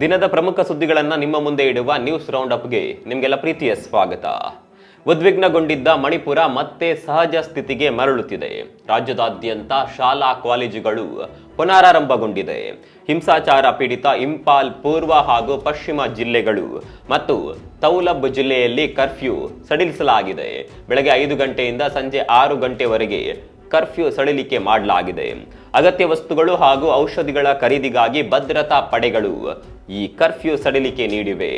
ದಿನದ ಪ್ರಮುಖ ಸುದ್ದಿಗಳನ್ನು ನಿಮ್ಮ ಮುಂದೆ ಇಡುವ ನ್ಯೂಸ್ ರೌಂಡ್ ಅಪ್ಗೆ ನಿಮಗೆಲ್ಲ ಪ್ರೀತಿಯ ಸ್ವಾಗತ. ಉದ್ವಿಗ್ನಗೊಂಡಿದ್ದ ಮಣಿಪುರ ಮತ್ತೆ ಸಹಜ ಸ್ಥಿತಿಗೆ ಮರಳುತ್ತಿದೆ. ರಾಜ್ಯದಾದ್ಯಂತ ಶಾಲಾ ಕಾಲೇಜುಗಳು ಪುನರಾರಂಭಗೊಂಡಿದೆ. ಹಿಂಸಾಚಾರ ಪೀಡಿತ ಇಂಪಾಲ್ ಪೂರ್ವ ಹಾಗೂ ಪಶ್ಚಿಮ ಜಿಲ್ಲೆಗಳು ಮತ್ತು ತೌಲಬ್ ಜಿಲ್ಲೆಯಲ್ಲಿ ಕರ್ಫ್ಯೂ ಸಡಿಲಿಸಲಾಗಿದೆ. ಬೆಳಗ್ಗೆ ಐದು ಗಂಟೆಯಿಂದ ಸಂಜೆ ಆರು ಗಂಟೆವರೆಗೆ ಕರ್ಫ್ಯೂ ಸಡಿಲಿಕೆ ಮಾಡಲಾಗಿದೆ. ಅಗತ್ಯ ವಸ್ತುಗಳು ಹಾಗೂ ಔಷಧಿಗಳ ಖರೀದಿಗಾಗಿ ಭದ್ರತಾ ಪಡೆಗಳು ಈ ಕರ್ಫ್ಯೂ ಸಡಿಲಿಕೆ ನೀಡಿವೆ.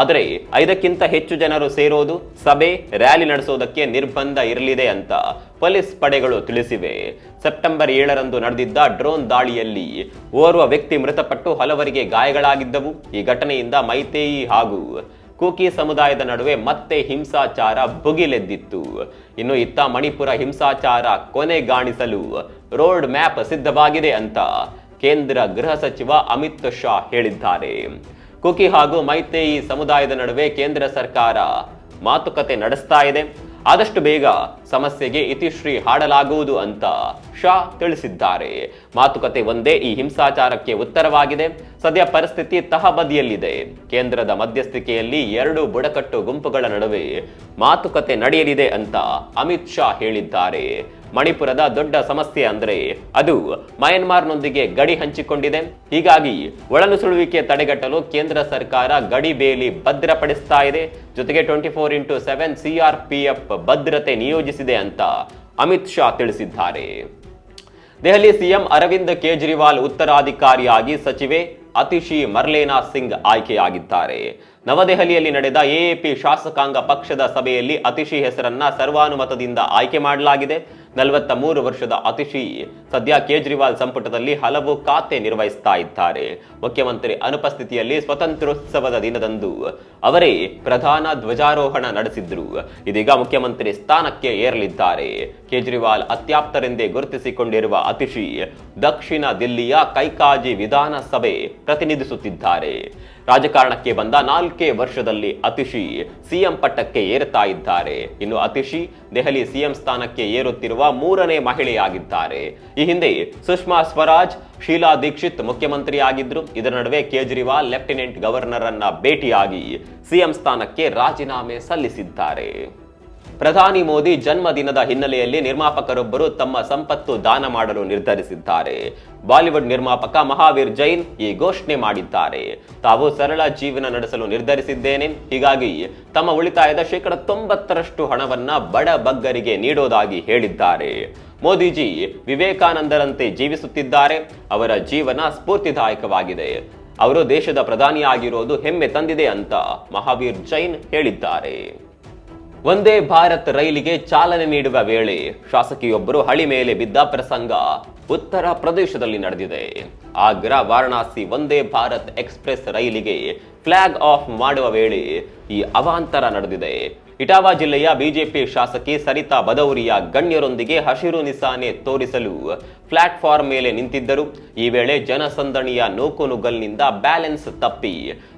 ಆದರೆ ಐದಕ್ಕಿಂತ ಹೆಚ್ಚು ಜನರು ಸೇರೋದು ಸಭೆ, ರ್ಯಾಲಿ ನಡೆಸೋದಕ್ಕೆ ನಿರ್ಬಂಧ ಇರಲಿದೆ ಅಂತ ಪೊಲೀಸ್ ಪಡೆಗಳು ತಿಳಿಸಿವೆ. ಸೆಪ್ಟೆಂಬರ್ ಏಳರಂದು ನಡೆದಿದ್ದ ಡ್ರೋನ್ ದಾಳಿಯಲ್ಲಿ ಓರ್ವ ವ್ಯಕ್ತಿ ಮೃತಪಟ್ಟು ಹಲವರಿಗೆ ಗಾಯಗಳಾಗಿದ್ದವು. ಈ ಘಟನೆಯಿಂದ ಮೈತೇಯಿ ಹಾಗೂ ಕೂಕಿ ಸಮುದಾಯದ ನಡುವೆ ಮತ್ತೆ ಹಿಂಸಾಚಾರ ಭುಗಿಲೆದ್ದಿತ್ತು. ಇನ್ನು ಇತ್ತ ಮಣಿಪುರ ಹಿಂಸಾಚಾರ ಕೊನೆಗಾಣಿಸಲು ರೋಡ್ ಮ್ಯಾಪ್ ಸಿದ್ಧವಾಗಿದೆ ಅಂತ ಕೇಂದ್ರ ಗೃಹ ಸಚಿವ ಅಮಿತ್ ಶಾ ಹೇಳಿದ್ದಾರೆ. ಕುಕಿ ಹಾಗೂ ಮೈತೇಯಿ ಸಮುದಾಯದ ನಡುವೆ ಕೇಂದ್ರ ಸರ್ಕಾರ ಮಾತುಕತೆ ನಡೆಸ್ತಾ ಇದೆ. ಆದಷ್ಟು ಬೇಗ ಸಮಸ್ಯೆಗೆ ಇತಿಶ್ರೀ ಹಾಡಲಾಗುವುದು ಅಂತ ಶಾ ತಿಳಿಸಿದ್ದಾರೆ. ಮಾತುಕತೆ ಒಂದೇ ಈ ಹಿಂಸಾಚಾರಕ್ಕೆ ಉತ್ತರವಾಗಿದೆ. ಸದ್ಯ ಪರಿಸ್ಥಿತಿ ತಹಬದಿಯಲ್ಲಿದೆ. ಕೇಂದ್ರದ ಮಧ್ಯಸ್ಥಿಕೆಯಲ್ಲಿ ಎರಡು ಬುಡಕಟ್ಟು ಗುಂಪುಗಳ ನಡುವೆ ಮಾತುಕತೆ ನಡೆಯಲಿದೆ ಅಂತ ಅಮಿತ್ ಶಾ ಹೇಳಿದ್ದಾರೆ. ಮಣಿಪುರದ ದೊಡ್ಡ ಸಮಸ್ಯೆ ಅಂದ್ರೆ ಅದು ಮಯನ್ಮಾರ್ನೊಂದಿಗೆ ಗಡಿ ಹಂಚಿಕೊಂಡಿದೆ. ಹೀಗಾಗಿ ಒಳನುಸುಳುವಿಕೆ ತಡೆಗಟ್ಟಲು ಕೇಂದ್ರ ಸರ್ಕಾರ ಗಡಿ ಬೇಲಿ ಭದ್ರಪಡಿಸ್ತಾ ಇದೆ. ಜೊತೆಗೆ twenty four into seven CRPF ಭದ್ರತೆ ನಿಯೋಜಿಸಿದೆ ಅಂತ ಅಮಿತ್ ಶಾ ತಿಳಿಸಿದ್ದಾರೆ. ದೆಹಲಿ ಸಿಎಂ ಅರವಿಂದ್ ಕೇಜ್ರಿವಾಲ್ ಉತ್ತರಾಧಿಕಾರಿಯಾಗಿ ಸಚಿವೆ ಅತಿಶಿ ಮರ್ಲೇನಾ ಸಿಂಗ್ ಆಯ್ಕೆಯಾಗಿದ್ದಾರೆ. ನವದೆಹಲಿಯಲ್ಲಿ ನಡೆದ ಎಎಪಿ ಶಾಸಕಾಂಗ ಪಕ್ಷದ ಸಭೆಯಲ್ಲಿ ಅತಿಶಿ ಹೆಸರನ್ನ ಸರ್ವಾನುಮತದಿಂದ ಆಯ್ಕೆ ಮಾಡಲಾಗಿದೆ. ನಲವತ್ತ ಮೂರು ವರ್ಷದ ಅತಿಶಿ ಸದ್ಯ ಕೇಜ್ರಿವಾಲ್ ಸಂಪುಟದಲ್ಲಿ ಹಲವು ಖಾತೆ ನಿರ್ವಹಿಸ್ತಾ ಇದ್ದಾರೆ. ಮುಖ್ಯಮಂತ್ರಿ ಅನುಪಸ್ಥಿತಿಯಲ್ಲಿ ಸ್ವತಂತ್ರೋತ್ಸವದ ದಿನದಂದು ಅವರೇ ಪ್ರಧಾನ ಧ್ವಜಾರೋಹಣ ನಡೆಸಿದ್ರು. ಇದೀಗ ಮುಖ್ಯಮಂತ್ರಿ ಸ್ಥಾನಕ್ಕೆ ಏರಲಿದ್ದಾರೆ. ಕೇಜ್ರಿವಾಲ್ ಅತ್ಯಾಪ್ತರೆಂದೇ ಗುರುತಿಸಿಕೊಂಡಿರುವ ಅತಿಶಿ ದಕ್ಷಿಣ ದಿಲ್ಲಿಯ ಕೈಕಾಜಿ ವಿಧಾನಸಭೆ ಪ್ರತಿನಿಧಿಸುತ್ತಿದ್ದಾರೆ. ರಾಜಕಾರಣಕ್ಕೆ ಬಂದ ನಾಲ್ಕೇ ವರ್ಷದಲ್ಲಿ ಅತಿಶಿ ಸಿಎಂ ಪಟ್ಟಕ್ಕೆ ಏರುತ್ತಾ ಇದ್ದಾರೆ. ಇನ್ನು ಅತಿಶಿ ದೆಹಲಿ ಸಿಎಂ ಸ್ಥಾನಕ್ಕೆ ಏರುತ್ತಿರುವ ಮೂರನೇ ಮಹಿಳೆಯಾಗಿದ್ದಾರೆ. ಈ ಹಿಂದೆ ಸುಷ್ಮಾ ಸ್ವರಾಜ್, ಶೀಲಾ ದೀಕ್ಷಿತ್ ಮುಖ್ಯಮಂತ್ರಿ ಆಗಿದ್ರು ಇದರ ನಡುವೆ ಕೇಜ್ರಿವಾಲ್, ಲೆಫ್ಟಿನೆಂಟ್ ಗವರ್ನರ್ ಅನ್ನ ಭೇಟಿಯಾಗಿ ಸಿಎಂ ಸ್ಥಾನಕ್ಕೆ ರಾಜೀನಾಮೆ ಸಲ್ಲಿಸಿದ್ದಾರೆ. ಪ್ರಧಾನಿ ಮೋದಿ ಜನ್ಮದಿನದ ಹಿನ್ನೆಲೆಯಲ್ಲಿ ನಿರ್ಮಾಪಕರೊಬ್ಬರು ತಮ್ಮ ಸಂಪತ್ತು ದಾನ ಮಾಡಲು ನಿರ್ಧರಿಸಿದ್ದಾರೆ. ಬಾಲಿವುಡ್ ನಿರ್ಮಾಪಕ ಮಹಾವೀರ್ ಜೈನ್ ಈ ಘೋಷಣೆ ಮಾಡಿದ್ದಾರೆ. ತಾವು ಸರಳ ಜೀವನ ನಡೆಸಲು ನಿರ್ಧರಿಸಿದ್ದೇನೆ. ಹೀಗಾಗಿ ತಮ್ಮ ಉಳಿತಾಯದ ಶೇಕಡ ತೊಂಬತ್ತರಷ್ಟು ಹಣವನ್ನ ಬಡ ಬಗ್ಗರಿಗೆ ನೀಡೋದಾಗಿ ಹೇಳಿದ್ದಾರೆ. ಮೋದಿಜಿ ವಿವೇಕಾನಂದರಂತೆ ಜೀವಿಸುತ್ತಿದ್ದಾರೆ. ಅವರ ಜೀವನ ಸ್ಫೂರ್ತಿದಾಯಕವಾಗಿದೆ. ಅವರು ದೇಶದ ಪ್ರಧಾನಿಯಾಗಿರೋದು ಹೆಮ್ಮೆ ತಂದಿದೆ ಅಂತ ಮಹಾವೀರ್ ಜೈನ್ ಹೇಳಿದ್ದಾರೆ. ಒಂದೇ ಭಾರತ್ ರೈಲಿಗೆ ಚಾಲನೆ ನೀಡುವ ವೇಳೆ ಶಾಸಕಿಯೊಬ್ಬರು ಹಳಿ ಮೇಲೆ ಬಿದ್ದ ಪ್ರಸಂಗ ಉತ್ತರ ಪ್ರದೇಶದಲ್ಲಿ ನಡೆದಿದೆ. ಆಗ್ರಾ, ವಾರಣಾಸಿ ಒಂದೇ ಭಾರತ್ ಎಕ್ಸ್ಪ್ರೆಸ್ ರೈಲಿಗೆ ಫ್ಲಾಗ್ ಆಫ್ ಮಾಡುವ ವೇಳೆ ಈ ಅವಾಂತರ ನಡೆದಿದೆ. ಇಟಾವಾ ಜಿಲ್ಲೆಯ ಬಿಜೆಪಿ ಶಾಸಕಿ ಸರಿತಾ ಬದೌರಿಯ ಗಣ್ಯರೊಂದಿಗೆ ಹಸಿರು ನಿಸಾನೆ ತೋರಿಸಲು ಪ್ಲಾಟ್ಫಾರ್ಮ್ ಮೇಲೆ ನಿಂತಿದ್ದರು. ಈ ವೇಳೆ ಜನಸಂದಣಿಯ ನೂಕುನುಗ್ಗಲ್ನಿಂದ ಬ್ಯಾಲೆನ್ಸ್ ತಪ್ಪಿ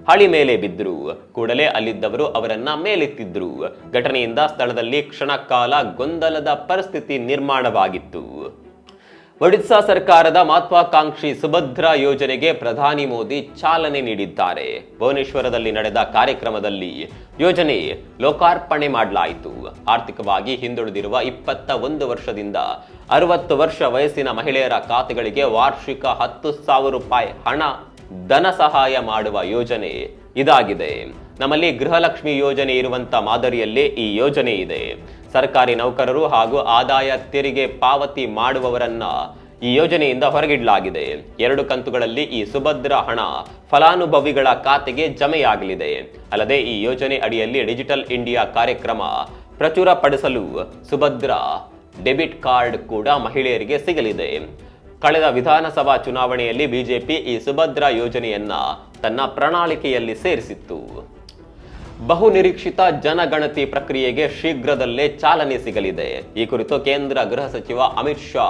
ಹಳಿ ಮೇಲೆ ಬಿದ್ದರು. ಕೂಡಲೇ ಅಲ್ಲಿದ್ದವರು ಅವರನ್ನ ಮೇಲೆತ್ತಿದ್ರು. ಘಟನೆಯಿಂದ ಸ್ಥಳದಲ್ಲಿ ಕ್ಷಣಕಾಲ ಗೊಂದಲದ ಪರಿಸ್ಥಿತಿ ನಿರ್ಮಾಣವಾಗಿತ್ತು. ಒಡಿಶಾ ಸರ್ಕಾರದ ಮಹತ್ವಾಕಾಂಕ್ಷಿ ಸುಭದ್ರ ಯೋಜನೆಗೆ ಪ್ರಧಾನಿ ಮೋದಿ ಚಾಲನೆ ನೀಡಿದ್ದಾರೆ. ಭುವನೇಶ್ವರದಲ್ಲಿ ನಡೆದ ಕಾರ್ಯಕ್ರಮದಲ್ಲಿ ಯೋಜನೆ ಲೋಕಾರ್ಪಣೆ ಮಾಡಲಾಯಿತು. ಆರ್ಥಿಕವಾಗಿ ಹಿಂದುಳಿದಿರುವ ಇಪ್ಪತ್ತ ಒಂದು ವರ್ಷದಿಂದ ಅರವತ್ತು ವರ್ಷ ವಯಸ್ಸಿನ ಮಹಿಳೆಯರ ಖಾತೆಗಳಿಗೆ ವಾರ್ಷಿಕ ಹತ್ತು ಸಾವಿರ ರೂಪಾಯಿ ಹಣ, ಧನ ಸಹಾಯ ಮಾಡುವ ಯೋಜನೆ ಇದಾಗಿದೆ. ನಮ್ಮಲ್ಲಿ ಗೃಹಲಕ್ಷ್ಮಿ ಯೋಜನೆ ಇರುವಂತ ಮಾದರಿಯಲ್ಲೇ ಈ ಯೋಜನೆ ಇದೆ. ಸರ್ಕಾರಿ ನೌಕರರು ಹಾಗೂ ಆದಾಯ ತೆರಿಗೆ ಪಾವತಿ ಮಾಡುವವರನ್ನ ಈ ಯೋಜನೆಯಿಂದ ಹೊರಗಿಡಲಾಗಿದೆ. ಎರಡು ಕಂತುಗಳಲ್ಲಿ ಈ ಸುಭದ್ರ ಹಣ ಫಲಾನುಭವಿಗಳ ಖಾತೆಗೆ ಜಮೆಯಾಗಲಿದೆ. ಅಲ್ಲದೆ ಈ ಯೋಜನೆ ಅಡಿಯಲ್ಲಿ ಡಿಜಿಟಲ್ ಇಂಡಿಯಾ ಕಾರ್ಯಕ್ರಮ ಪ್ರಚುರಪಡಿಸಲು ಸುಭದ್ರ ಡೆಬಿಟ್ ಕಾರ್ಡ್ ಕೂಡ ಮಹಿಳೆಯರಿಗೆ ಸಿಗಲಿದೆ. ಕಳೆದ ವಿಧಾನಸಭಾ ಚುನಾವಣೆಯಲ್ಲಿ ಬಿಜೆಪಿ ಈ ಸುಭದ್ರ ಯೋಜನೆಯನ್ನ ತನ್ನ ಪ್ರಣಾಳಿಕೆಯಲ್ಲಿ ಸೇರಿಸಿತ್ತು. ಬಹುನಿರೀಕ್ಷಿತ ಜನಗಣತಿ ಪ್ರಕ್ರಿಯೆಗೆ ಶೀಘ್ರದಲ್ಲೇ ಚಾಲನೆ ಸಿಗಲಿದೆ. ಈ ಕುರಿತು ಕೇಂದ್ರ ಗೃಹ ಸಚಿವ ಅಮಿತ್ ಶಾ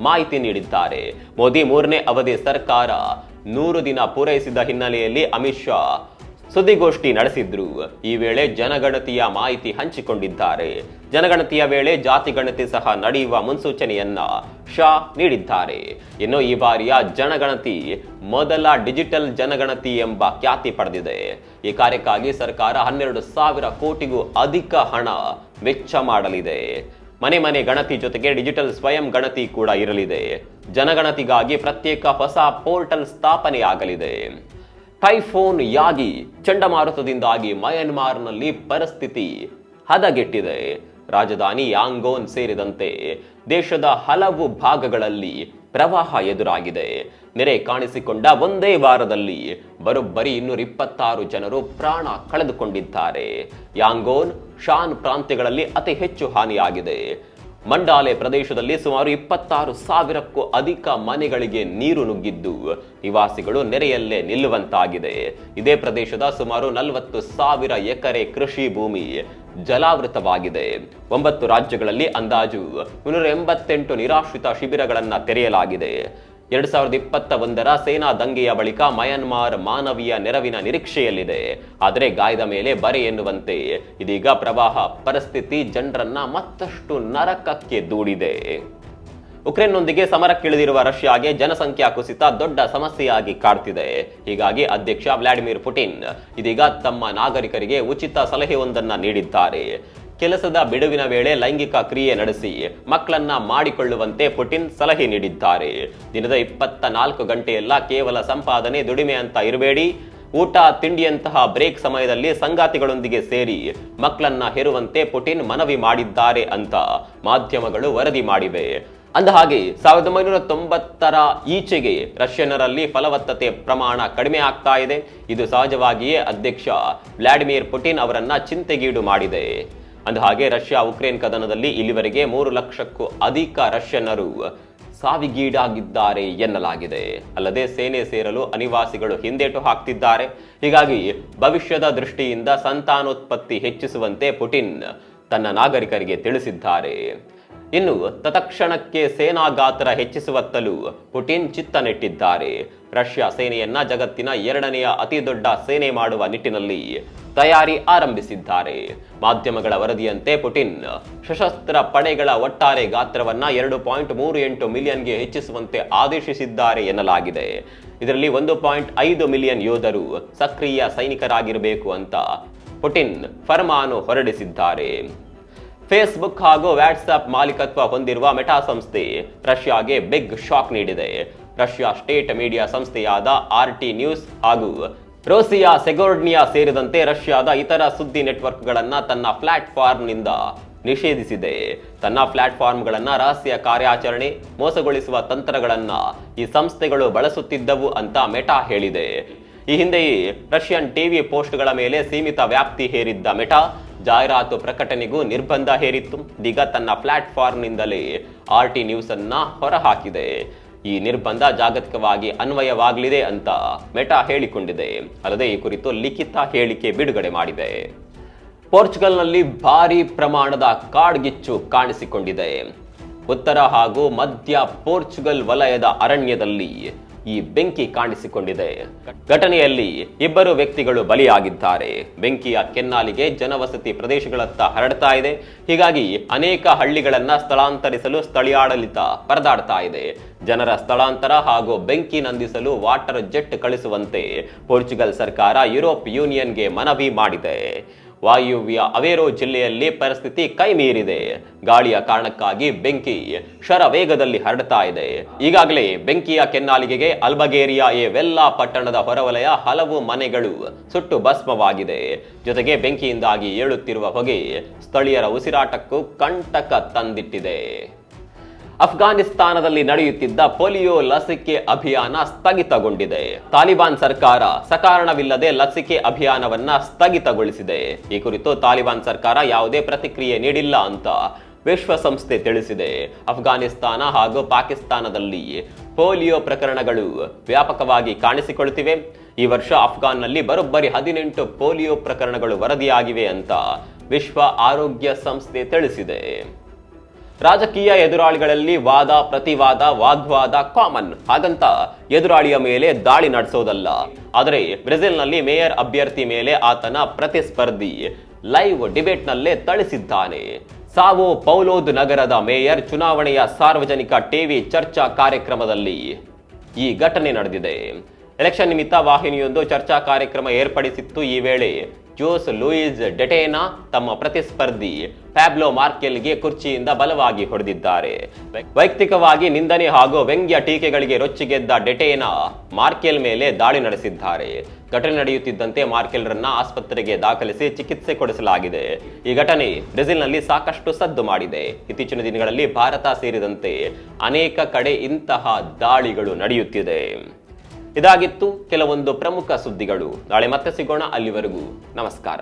ಮಾಹಿತಿ ನೀಡಿದ್ದಾರೆ. ಮೋದಿ ಮೂರನೇ ಅವಧಿ ಸರ್ಕಾರ ನೂರು ದಿನ ಪೂರೈಸಿದ ಹಿನ್ನೆಲೆಯಲ್ಲಿ ಅಮಿತ್ ಶಾ ಸುದ್ದಿಗೋಷ್ಠಿ ನಡೆಸಿದ್ರು. ಈ ವೇಳೆ ಜನಗಣತಿಯ ಮಾಹಿತಿ ಹಂಚಿಕೊಂಡಿದ್ದಾರೆ. ಜನಗಣತಿಯ ವೇಳೆ ಜಾತಿ ಗಣತಿ ಸಹ ನಡೆಯುವ ಮುನ್ಸೂಚನೆಯನ್ನ ಶಾ ನೀಡಿದ್ದಾರೆ. ಇನ್ನು ಈ ಬಾರಿಯ ಜನಗಣತಿ ಮೊದಲ ಡಿಜಿಟಲ್ ಜನಗಣತಿ ಎಂಬ ಖ್ಯಾತಿ ಪಡೆದಿದೆ. ಈ ಕಾರ್ಯಕ್ಕಾಗಿ ಸರ್ಕಾರ ಹನ್ನೆರಡು ಸಾವಿರ ಕೋಟಿಗೂ ಅಧಿಕ ಹಣ ವೆಚ್ಚ ಮಾಡಲಿದೆ. ಮನೆ ಮನೆ ಗಣತಿ ಜೊತೆಗೆ ಡಿಜಿಟಲ್ ಸ್ವಯಂ ಗಣತಿ ಕೂಡ ಇರಲಿದೆ. ಜನಗಣತಿಗಾಗಿ ಪ್ರತ್ಯೇಕ ಹೊಸ ಪೋರ್ಟಲ್ ಸ್ಥಾಪನೆಯಾಗಲಿದೆ. ಟೈಫೋನ್ ಯಾಗಿ ಚಂಡಮಾರುತದಿಂದಾಗಿ ಮಯನ್ಮಾರ್ನಲ್ಲಿ ಪರಿಸ್ಥಿತಿ ಹದಗೆಟ್ಟಿದೆ. ರಾಜಧಾನಿ ಯಾಂಗೋನ್ ಸೇರಿದಂತೆ ದೇಶದ ಹಲವು ಭಾಗಗಳಲ್ಲಿ ಪ್ರವಾಹ ಎದುರಾಗಿದೆ. ನೆರೆ ಕಾಣಿಸಿಕೊಂಡ ಒಂದೇ ವಾರದಲ್ಲಿ ಬರೋಬ್ಬರಿ ಇನ್ನೂರ ಇಪ್ಪತ್ತಾರು ಜನರು ಪ್ರಾಣ ಕಳೆದುಕೊಂಡಿದ್ದಾರೆ. ಯಾಂಗೋನ್, ಶಾನ್ ಪ್ರಾಂತ್ಯಗಳಲ್ಲಿ ಅತಿ ಹೆಚ್ಚು ಹಾನಿಯಾಗಿದೆ. ಮಂಡಾಲೆ ಪ್ರದೇಶದಲ್ಲಿ ಸುಮಾರು ಇಪ್ಪತ್ತಾರು ಸಾವಿರಕ್ಕೂ ಅಧಿಕ ಮನೆಗಳಿಗೆ ನೀರು ನುಗ್ಗಿದ್ದು, ನಿವಾಸಿಗಳು ನೆರೆಯಲ್ಲೇ ನಿಲ್ಲುವಂತಾಗಿದೆ. ಇದೇ ಪ್ರದೇಶದ ಸುಮಾರು ನಲವತ್ತು ಸಾವಿರ ಎಕರೆ ಕೃಷಿ ಭೂಮಿ ಜಲಾವೃತವಾಗಿದೆ. ಒಂಬತ್ತು ರಾಜ್ಯಗಳಲ್ಲಿ ಅಂದಾಜು ಮುನ್ನೂರ ಎಂಬತ್ತೆಂಟು ನಿರಾಶ್ರಿತ ಶಿಬಿರಗಳನ್ನು ತೆರೆಯಲಾಗಿದೆ. ಎರಡ್ ಸಾವಿರದ ಇಪ್ಪತ್ತ ಒಂದರ ಸೇನಾ ದಂಗೆಯ ಬಳಿಕ ಮಯನ್ಮಾರ್ ಮಾನವೀಯ ನೆರವಿನ ನಿರೀಕ್ಷೆಯಲ್ಲಿದೆ. ಆದರೆ ಗಾಯದ ಮೇಲೆ ಬರೆ ಎನ್ನುವಂತೆ ಇದೀಗ ಪ್ರವಾಹ ಪರಿಸ್ಥಿತಿ ಜನರನ್ನ ಮತ್ತಷ್ಟು ನರಕಕ್ಕೆ ದೂಡಿದೆ. ಉಕ್ರೇನ್ನೊಂದಿಗೆ ಸಮರಕ್ಕಿಳಿದಿರುವ ರಷ್ಯಾಗೆ ಜನಸಂಖ್ಯಾ ಕುಸಿತ ದೊಡ್ಡ ಸಮಸ್ಯೆಯಾಗಿ ಕಾಡ್ತಿದೆ. ಹೀಗಾಗಿ ಅಧ್ಯಕ್ಷ ವ್ಲಾಡಿಮಿರ್ ಪುಟಿನ್ ಇದೀಗ ತಮ್ಮ ನಾಗರಿಕರಿಗೆ ಉಚಿತ ಸಲಹೆಯೊಂದನ್ನ ನೀಡಿದ್ದಾರೆ. ಕೆಲಸದ ಬಿಡುವಿನ ವೇಳೆ ಲೈಂಗಿಕ ಕ್ರಿಯೆ ನಡೆಸಿ ಮಕ್ಕಳನ್ನ ಮಾಡಿಕೊಳ್ಳುವಂತೆ ಪುಟಿನ್ ಸಲಹೆ ನೀಡಿದ್ದಾರೆ. ದಿನದ ಇಪ್ಪತ್ತ ನಾಲ್ಕು ಗಂಟೆಯೆಲ್ಲ ಕೇವಲ ಸಂಪಾದನೆ, ದುಡಿಮೆ ಅಂತ ಇರಬೇಡಿ. ಊಟ, ತಿಂಡಿಯಂತಹ ಬ್ರೇಕ್ ಸಮಯದಲ್ಲಿ ಸಂಗಾತಿಗಳೊಂದಿಗೆ ಸೇರಿ ಮಕ್ಕಳನ್ನ ಹೆರುವಂತೆ ಪುಟಿನ್ ಮನವಿ ಮಾಡಿದ್ದಾರೆ ಅಂತ ಮಾಧ್ಯಮಗಳು ವರದಿ ಮಾಡಿವೆ. ಅಂದ ಹಾಗೆ ಸಾವಿರದ ಒಂಬೈನೂರ ತೊಂಬತ್ತರ ಈಚೆಗೆ ರಷ್ಯನರಲ್ಲಿ ಫಲವತ್ತತೆ ಪ್ರಮಾಣ ಕಡಿಮೆ ಆಗ್ತಾ ಇದೆ. ಇದು ಸಹಜವಾಗಿಯೇ ಅಧ್ಯಕ್ಷ ವ್ಲಾಡಿಮಿರ್ ಪುಟಿನ್ ಅವರನ್ನ ಚಿಂತೆಗೀಡು ಮಾಡಿದೆ. ಅಂದಹಾಗೆ ರಷ್ಯಾ ಉಕ್ರೇನ್ ಕದನದಲ್ಲಿ ಇಲ್ಲಿವರೆಗೆ ಮೂರು ಲಕ್ಷಕ್ಕೂ ಅಧಿಕ ರಷ್ಯನ್ನರು ಸಾವಿಗೀಡಾಗಿದ್ದಾರೆ ಎನ್ನಲಾಗಿದೆ. ಅಲ್ಲದೆ ಸೇನೆ ಸೇರಲು ಅನಿವಾಸಿಗಳು ಹಿಂದೇಟು ಹಾಕ್ತಿದ್ದಾರೆ. ಹೀಗಾಗಿ ಭವಿಷ್ಯದ ದೃಷ್ಟಿಯಿಂದ ಸಂತಾನೋತ್ಪತ್ತಿ ಹೆಚ್ಚಿಸುವಂತೆ ಪುಟಿನ್ ತನ್ನ ನಾಗರಿಕರಿಗೆ ತಿಳಿಸಿದ್ದಾರೆ. ಇನ್ನು ತತ್ಕ್ಷಣಕ್ಕೆ ಸೇನಾ ಗಾತ್ರ ಹೆಚ್ಚಿಸುವತ್ತಲೂ ಪುಟಿನ್ ಚಿತ್ತ ನೆಟ್ಟಿದ್ದಾರೆ ರಷ್ಯಾ ಸೇನೆಯನ್ನ ಜಗತ್ತಿನ ಎರಡನೆಯ ಅತಿ ದೊಡ್ಡ ಸೇನೆ ಮಾಡುವ ನಿಟ್ಟಿನಲ್ಲಿ ತಯಾರಿ ಆರಂಭಿಸಿದ್ದಾರೆ. ಮಾಧ್ಯಮಗಳ ವರದಿಯಂತೆ ಪುಟಿನ್ ಸಶಸ್ತ್ರ ಪಡೆಗಳ ಒಟ್ಟಾರೆ ಗಾತ್ರವನ್ನ ಎರಡು ಪಾಯಿಂಟ್ ಮೂರು ಎಂಟು ಮಿಲಿಯನ್ಗೆ ಹೆಚ್ಚಿಸುವಂತೆ ಆದೇಶಿಸಿದ್ದಾರೆ ಎನ್ನಲಾಗಿದೆ. ಇದರಲ್ಲಿ ಒಂದು ಪಾಯಿಂಟ್ ಐದು ಮಿಲಿಯನ್ ಯೋಧರು ಸಕ್ರಿಯ ಸೈನಿಕರಾಗಿರಬೇಕು ಅಂತ ಪುಟಿನ್ ಫರ್ಮಾನು ಹೊರಡಿಸಿದ್ದಾರೆ. ಫೇಸ್ಬುಕ್ ಹಾಗೂ ವ್ಯಾಟ್ಸ್ಆಪ್ ಮಾಲೀಕತ್ವ ಹೊಂದಿರುವ ಮೆಟಾ ಸಂಸ್ಥೆ ರಷ್ಯಾಗೆ ಬಿಗ್ ಶಾಕ್ ನೀಡಿದೆ. ರಷ್ಯಾ ಸ್ಟೇಟ್ ಮೀಡಿಯಾ ಸಂಸ್ಥೆಯಾದ ಆರ್ ಟಿ ನ್ಯೂಸ್ ಹಾಗೂ ರೋಸಿಯಾ ಸೆಗೋರ್ಡ್ನಿಯಾ ಸೇರಿದಂತೆ ರಷ್ಯಾದ ಇತರ ಸುದ್ದಿ ನೆಟ್ವರ್ಕ್ಗಳನ್ನು ತನ್ನ ಪ್ಲಾಟ್ಫಾರ್ಮ್ನಿಂದ ನಿಷೇಧಿಸಿದೆ. ತನ್ನ ಪ್ಲಾಟ್ಫಾರ್ಮ್ಗಳನ್ನ ರಹಸ್ಯ ಕಾರ್ಯಾಚರಣೆ, ಮೋಸಗೊಳಿಸುವ ತಂತ್ರಗಳನ್ನು ಈ ಸಂಸ್ಥೆಗಳು ಬಳಸುತ್ತಿದ್ದವು ಅಂತ ಮೆಟಾ ಹೇಳಿದೆ. ಈ ಹಿಂದೆಯೇ ರಷ್ಯನ್ ಟಿವಿ ಪೋಸ್ಟ್ಗಳ ಮೇಲೆ ಸೀಮಿತ ವ್ಯಾಪ್ತಿ ಹೇರಿದ್ದ ಮೆಟಾ, ಜಾಹೀರಾತು ಪ್ರಕಟಣೆಗೂ ನಿರ್ಬಂಧ ಹೇರಿತ್ತು. ಇದೀಗ ತನ್ನ ಪ್ಲಾಟ್ಫಾರ್ಮ್ನಿಂದಲೇ ಆರ್ ಟಿ ನ್ಯೂಸ್ ಅನ್ನ ಹೊರಹಾಕಿದೆ. ಈ ನಿರ್ಬಂಧ ಜಾಗತಿಕವಾಗಿ ಅನ್ವಯವಾಗಲಿದೆ ಅಂತ ಮೆಟಾ ಹೇಳಿಕೊಂಡಿದೆ. ಅಲ್ಲದೆ ಈ ಕುರಿತು ಲಿಖಿತ ಹೇಳಿಕೆ ಬಿಡುಗಡೆ ಮಾಡಿದೆ. ಪೋರ್ಚುಗಲ್ನಲ್ಲಿ ಭಾರಿ ಪ್ರಮಾಣದ ಕಾಡ್ಗಿಚ್ಚು ಕಾಣಿಸಿಕೊಂಡಿದೆ. ಉತ್ತರ ಹಾಗೂ ಮಧ್ಯ ಪೋರ್ಚುಗಲ್ ವಲಯದ ಅರಣ್ಯದಲ್ಲಿ ಈ ಬೆಂಕಿ ಕಾಣಿಸಿಕೊಂಡಿದೆ. ಘಟನೆಯಲ್ಲಿ ಇಬ್ಬರು ವ್ಯಕ್ತಿಗಳು ಬಲಿಯಾಗಿದ್ದಾರೆ. ಬೆಂಕಿಯ ಕೆನ್ನಾಲಿಗೆ ಜನವಸತಿ ಪ್ರದೇಶಗಳತ್ತ ಹರಡ್ತಾ ಇದೆ. ಹೀಗಾಗಿ ಅನೇಕ ಹಳ್ಳಿಗಳನ್ನ ಸ್ಥಳಾಂತರಿಸಲು ಸ್ಥಳೀಯಾಡಳಿತ ಪರದಾಡ್ತಾ ಇದೆ. ಜನರ ಸ್ಥಳಾಂತರ ಹಾಗೂ ಬೆಂಕಿ ನಂದಿಸಲು ವಾಟರ್ ಜೆಟ್ ಕಳಿಸುವಂತೆ ಪೋರ್ಚುಗಲ್ ಸರ್ಕಾರ ಯುರೋಪ್ ಯೂನಿಯನ್ಗೆ ಮನವಿ ಮಾಡಿದೆ. ವಾಯುವ್ಯ ಅವೇರೋ ಜಿಲ್ಲೆಯಲ್ಲಿ ಪರಿಸ್ಥಿತಿ ಕೈಮೀರಿದೆ. ಗಾಳಿಯ ಕಾರಣಕ್ಕಾಗಿ ಬೆಂಕಿ ಶರ ವೇಗದಲ್ಲಿ ಹರಡ್ತಾ ಇದೆ. ಈಗಾಗಲೇ ಬೆಂಕಿಯ ಕೆನ್ನಾಲಿಗೆಗೆ ಅಲ್ಬಗೇರಿಯಾ ಎ ವೆಲ್ಲಾ ಪಟ್ಟಣದ ಹೊರವಲಯ ಹಲವು ಮನೆಗಳು ಸುಟ್ಟು ಭಸ್ಮವಾಗಿದೆ ಜೊತೆಗೆ ಬೆಂಕಿಯಿಂದಾಗಿ ಏಳುತ್ತಿರುವ ಹೊಗೆ ಸ್ಥಳೀಯರ ಉಸಿರಾಟಕ್ಕೂ ಕಂಟಕ ತಂದಿಟ್ಟಿದೆ. ಅಫ್ಘಾನಿಸ್ತಾನದಲ್ಲಿ ನಡೆಯುತ್ತಿದ್ದ ಪೋಲಿಯೋ ಲಸಿಕೆ ಅಭಿಯಾನ ಸ್ಥಗಿತಗೊಂಡಿದೆ. ತಾಲಿಬಾನ್ ಸರ್ಕಾರ ಸಕಾರಣವಿಲ್ಲದೆ ಲಸಿಕೆ ಅಭಿಯಾನವನ್ನ ಸ್ಥಗಿತಗೊಳಿಸಿದೆ. ಈ ಕುರಿತು ತಾಲಿಬಾನ್ ಸರ್ಕಾರ ಯಾವುದೇ ಪ್ರತಿಕ್ರಿಯೆ ನೀಡಿಲ್ಲ ಅಂತ ವಿಶ್ವಸಂಸ್ಥೆ ತಿಳಿಸಿದೆ. ಅಫ್ಘಾನಿಸ್ತಾನ ಹಾಗೂ ಪಾಕಿಸ್ತಾನದಲ್ಲಿ ಪೋಲಿಯೋ ಪ್ರಕರಣಗಳು ವ್ಯಾಪಕವಾಗಿ ಕಾಣಿಸಿಕೊಳ್ಳುತ್ತಿವೆ. ಈ ವರ್ಷ ಅಫ್ಘಾನ್ನಲ್ಲಿ ಬರೋಬ್ಬರಿ ಹದಿನೆಂಟು ಪೋಲಿಯೋ ಪ್ರಕರಣಗಳು ವರದಿಯಾಗಿವೆ ಅಂತ ವಿಶ್ವ ಆರೋಗ್ಯ ಸಂಸ್ಥೆ ತಿಳಿಸಿದೆ. ರಾಜಕೀಯ ಎದುರಾಳಿಗಳಲ್ಲಿ ವಾದ, ಪ್ರತಿವಾದ, ವಾಗ್ವಾದ, ಕಾಮನ್. ಹಾಗಂತ ಎದುರಾಳಿಯ ಮೇಲೆ ದಾಳಿ ನಡೆಸೋದಲ್ಲ. ಆದರೆ ಬ್ರೆಜಿಲ್ನಲ್ಲಿ ಮೇಯರ್ ಅಭ್ಯರ್ಥಿ ಮೇಲೆ ಆತನ ಪ್ರತಿಸ್ಪರ್ಧಿ. ಲೈವ್ ಡಿಬೇಟ್ನಲ್ಲೇ ಥಳಿಸಿದ್ದಾನೆ ಸಾವೋ ಪೌಲೋದ್ ನಗರದ ಮೇಯರ್ ಚುನಾವಣೆಯ ಸಾರ್ವಜನಿಕ ಟಿವಿ ಚರ್ಚಾ ಕಾರ್ಯಕ್ರಮದಲ್ಲಿ ಈ ಘಟನೆ ನಡೆದಿದೆ. ಎಲೆಕ್ಷನ್ ನಿಮಿತ್ತ ವಾಹಿನಿಯೊಂದು ಚರ್ಚಾ ಕಾರ್ಯಕ್ರಮ ಏರ್ಪಡಿಸಿತ್ತು ಈ ವೇಳೆ. ಜೋಸ್ ಲೂಯಿಸ್ ಡೆಟೇನಾ ತಮ್ಮ ಪ್ರತಿಸ್ಪರ್ಧಿ ಪ್ಯಾಬ್ಲೋ ಮಾರ್ಕೆಲ್ಗೆ ಕುರ್ಚಿಯಿಂದ ಬಲವಾಗಿ ಹೊಡೆದಿದ್ದಾರೆ. ವೈಯಕ್ತಿಕವಾಗಿ ನಿಂದನೆ ಹಾಗೂ ವ್ಯಂಗ್ಯ ಟೀಕೆಗಳಿಗೆ ರೊಚ್ಚಿಗೆದ್ದ ಡೆಟೇನಾ ಮಾರ್ಕೆಲ್ ಮೇಲೆ ದಾಳಿ ನಡೆಸಿದ್ದಾರೆ. ಘಟನೆ ನಡೆಯುತ್ತಿದ್ದಂತೆ ಮಾರ್ಕೆಲ್ರನ್ನ ಆಸ್ಪತ್ರೆಗೆ ದಾಖಲಿಸಿ ಚಿಕಿತ್ಸೆ ಕೊಡಿಸಲಾಗಿದೆ. ಈ ಘಟನೆ ಬ್ರೆಜಿಲ್ನಲ್ಲಿ ಸಾಕಷ್ಟು ಸದ್ದು ಮಾಡಿದೆ. ಇತ್ತೀಚಿನ ದಿನಗಳಲ್ಲಿ ಭಾರತ ಸೇರಿದಂತೆ ಅನೇಕ ಕಡೆ ಇಂತಹ ದಾಳಿಗಳು ನಡೆಯುತ್ತಿದೆ. ಇದಾಗಿತ್ತು ಕೆಲವೊಂದು ಪ್ರಮುಖ ಸುದ್ದಿಗಳು. ನಾಳೆ ಮತ್ತೆ ಸಿಗೋಣ ಅಲ್ಲಿವರೆಗೂ. ನಮಸ್ಕಾರ.